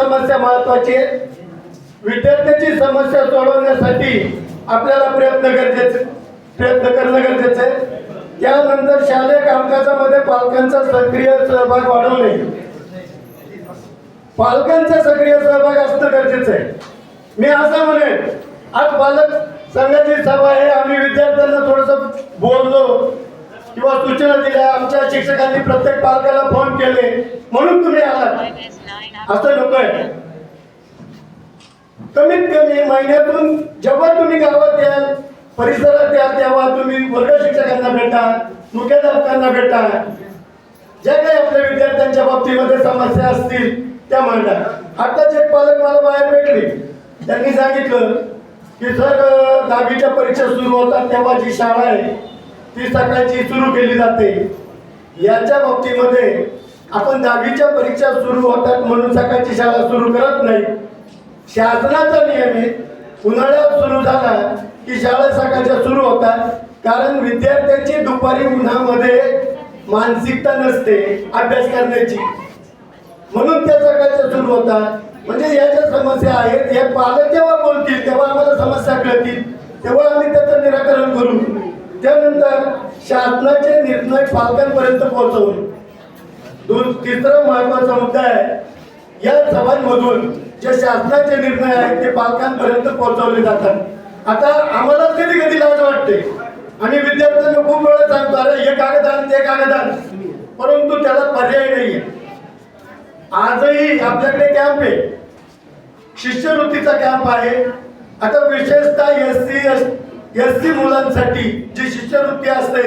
समस्या महत्वाची आहे. विद्यार्थ्याची समस्या सोडवण्यासाठी आपल्याला प्रयत्न गरजेचे प्रयत्न करणं गरजेचं आहे. त्यानंतर शालेय कामकाजामध्ये पालकांचा सक्रिय सहभाग वाढवणे. पालकांचा सक्रिय सहभाग असणं गरजेचं आहे. मी असं म्हणेन आज पालक संघाची सभा आहे आम्ही विद्यार्थ्यांना थोडस बोललो किंवा सूचना दिल्या. आमच्या शिक्षकांनी प्रत्येक पालकाला फोन केले. म्हणून तुम्ही असं लोक आहे कमीत कमी महिन्यातून जेव्हा तुम्ही गावात याल परिसरात याल तेव्हा तुम्ही वर्ग शिक्षकांना भेटा मुख्याध्यापकांना भेटा ज्या काही आपल्या विद्यार्थ्यांच्या बाबतीमध्ये समस्या असतील त्या मांडा आताच एक पालक मला बाहेर भेटले त्यांनी सांगितलं की सर दहावीच्या परीक्षा सुरू होतात तेव्हा जी शाळा आहे ती सकाळची सुरू केली जाते. याच्या बाबतीमध्ये आपण दहावीच्या परीक्षा सुरू होतात म्हणून सकाळची शाळा सुरू करत नाही. शासनाचा नियम आहे उन्हाळ्यात सुरू झाला की शाळा सकाळच्या सुरू होतात. कारण विद्यार्थ्यांची दुपारी उन्हामध्ये मानसिकता नसते अभ्यास करण्याची. म्हणून त्या सकाळच्या सुरू होतात. म्हणजे या ज्या समस्या आहेत हे पालक जेव्हा बोलतील तेव्हा आम्हाला समस्या कळतील. तेव्हा आम्ही त्याचं निराकरण करू. त्यानंतर शासनाचे निर्णय पालकांपर्यंत पोहोचवून. दोन तिसरा महत्त्वाचा मुद्दा आहे. या सभांमधून जे शासनाचे निर्णय आहेत ते पालकांपर्यंत पोहोचवले जातात. आता आम्हाला कधी कधी लाज वाटते. आणि विद्यार्थ्यांना खूप वेळा सांगतो अरे हे कागद आण ते कागद आण परंतु त्याला पर्याय नाहीये. आजही आपल्याकडे कॅम्प आहे. शिष्यवृत्तीचा कॅम्प आहे. आता विशेषतः एस सी एस सी मुलांसाठी जी शिष्यवृत्ती असते